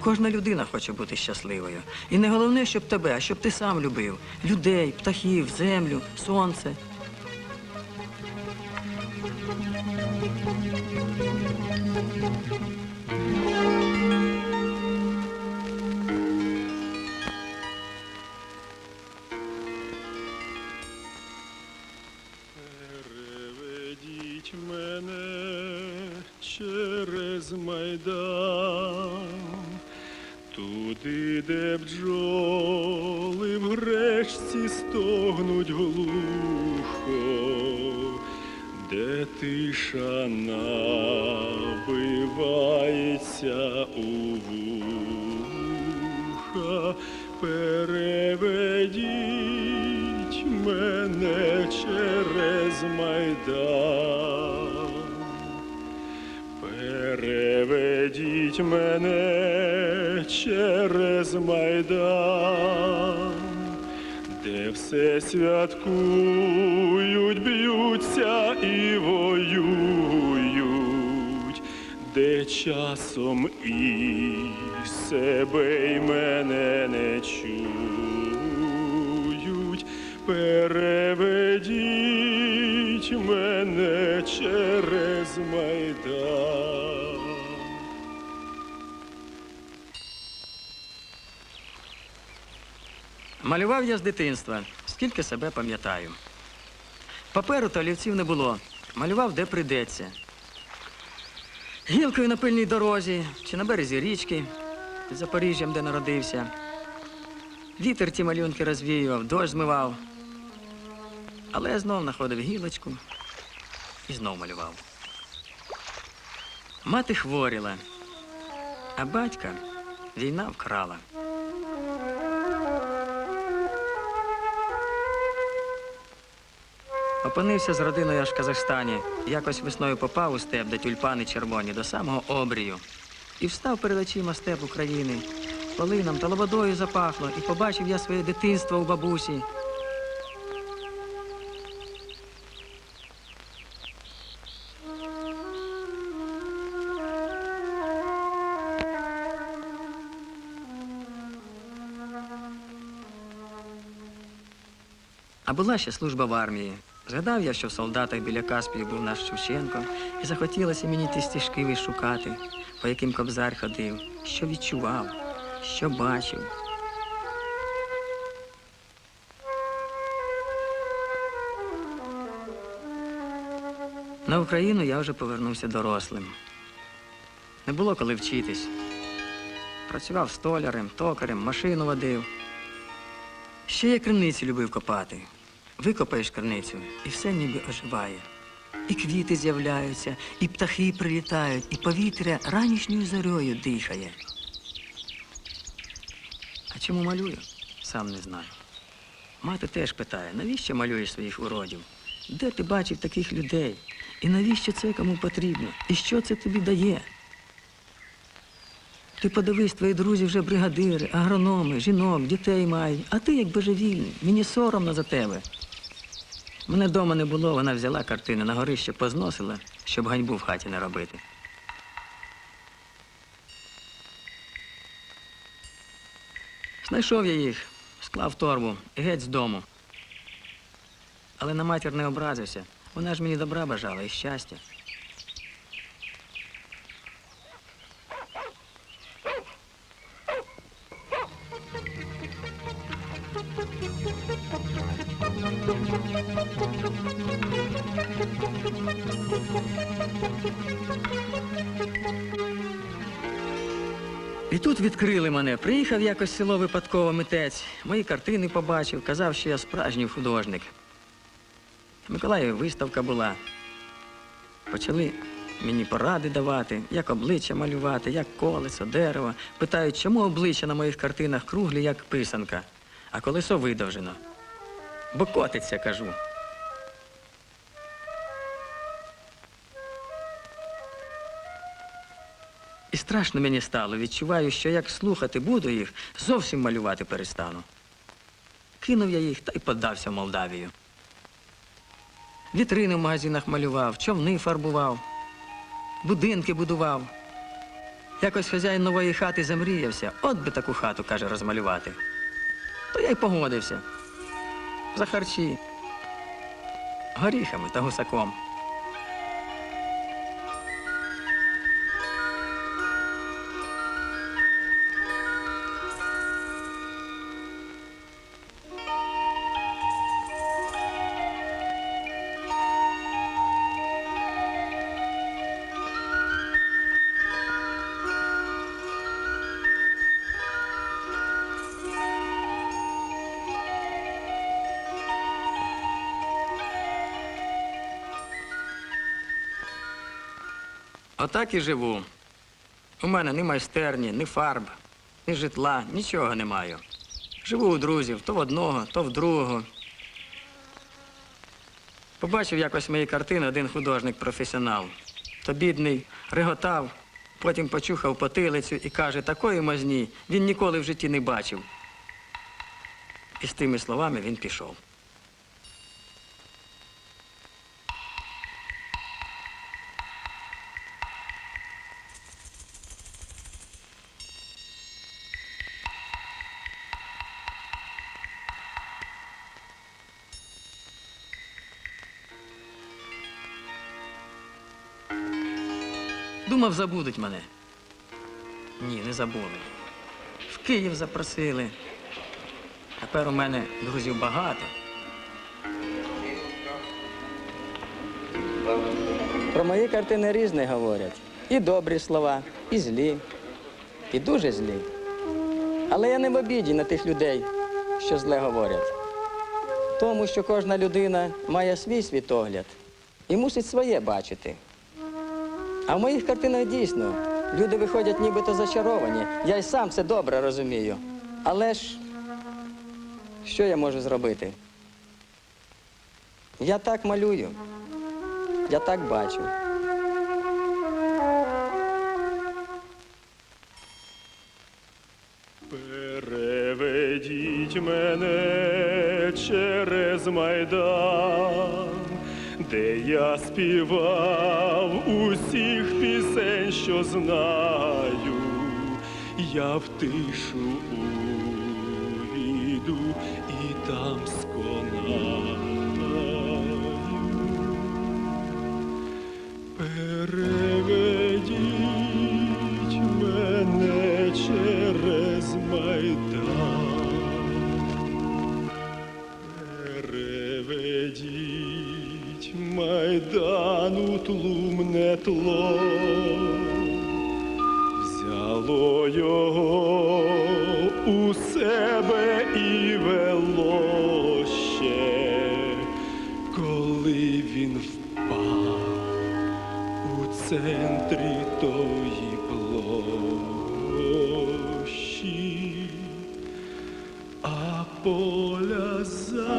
Кожна людина хоче бути щасливою. І не головне, щоб тебе, а щоб ти сам любив. Людей, птахів, землю, сонце. Де бджоли в гречці стогнуть глухо, де тиша набивається у вуха, переведіть мене через майдан. Переведіть мене через майдан, де все святкують, б'ються і воюють, де часом і себе й мене не чують. Переведіть мене через майдан. Малював я з дитинства, скільки себе пам'ятаю. Паперу та олівців не було. Малював, де прийдеться. Гілкою на пильній дорозі чи на березі річки, під Запоріжжям, де народився. Вітер ті малюнки розвіював, дощ змивав. Але я знов знаходив гілочку і знов малював. Мати хворіла, а батька війна вкрала. Опинився з родиною аж в Казахстані. Якось весною попав у степ, де тюльпани червоні, до самого обрію. І встав перед очима степ України. Полином та лободою запахло, і побачив я своє дитинство у бабусі. А була ще служба в армії. Згадав я, що в солдатах біля Каспію був наш Шевченко, і захотілося мені ті стежки відшукати, по яким кобзар ходив, що відчував, що бачив. На Україну я вже повернувся дорослим. Не було коли вчитись. Працював столярем, токарем, машину водив. Ще я криниці любив копати. Викопаєш криницю, і все ніби оживає. І квіти з'являються, і птахи прилітають, і повітря ранішньою зорьою дихає. А чому малюю? Сам не знаю. Мати теж питає, навіщо малюєш своїх уродів? Де ти бачив таких людей? І навіщо це кому потрібно? І що це тобі дає? Ти подивись, твої друзі вже бригадири, агрономи, жінок, дітей мають, а ти як божевільний, мені соромно за тебе. Мене вдома не було, вона взяла картини на горище позносила, щоб ганьбу в хаті не робити. Знайшов я їх, склав торбу геть з дому. Але на матір не образився. Вона ж мені добра бажала і щастя. І тут відкрили мене. Приїхав якось село випадково митець. Мої картини побачив, казав, що я справжній художник. Миколаєві виставка була. Почали мені поради давати, як обличчя малювати, як колесо, дерево. Питають, чому обличчя на моїх картинах круглі, як писанка, а колесо видовжено. Бо котиться, кажу. Страшно мені стало. Відчуваю, що як слухати буду їх, зовсім малювати перестану. Кинув я їх та й подався в Молдавію. Вітрини в магазинах малював, човни фарбував. будинки будував. Якось хазяїн нової хати замріявся, от би таку хату, каже, розмалювати. То я й погодився. За харчі, горіхами та гусаком. Отак і живу. У мене ні майстерні, ні фарб, ні житла, нічого не маю. Живу у друзів то в одного, то в другого. Побачив якось мої картини один художник-професіонал. То бідний реготав, потім почухав потилицю і каже, такої мазні він ніколи в житті не бачив. І з тими словами він пішов. Думав, забудуть мене. Ні, не забули. В Київ запросили. Тепер у мене друзів багато. Про мої картини різне говорять. І добрі слова, і злі, і дуже злі. Але я не в обіді на тих людей, що зле говорять. Тому що кожна людина має свій світогляд і мусить своє бачити. А в моїх картинах дійсно люди виходять нібито зачаровані. Я й сам це добре розумію. Але ж що я можу зробити? Я так малюю, я так бачу. Переведіть мене через майдан, де я співав усіх пісень, що знаю, я в тишу увійду і там сконаю. Переведіть тло. Взяло його у себе і вело ще, коли він впав у центрі тої площі, а поля за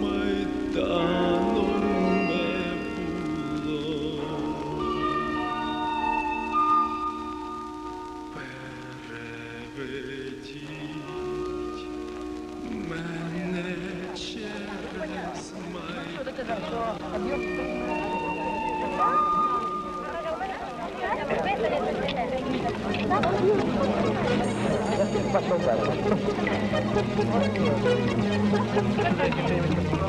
майданом майдан. Thank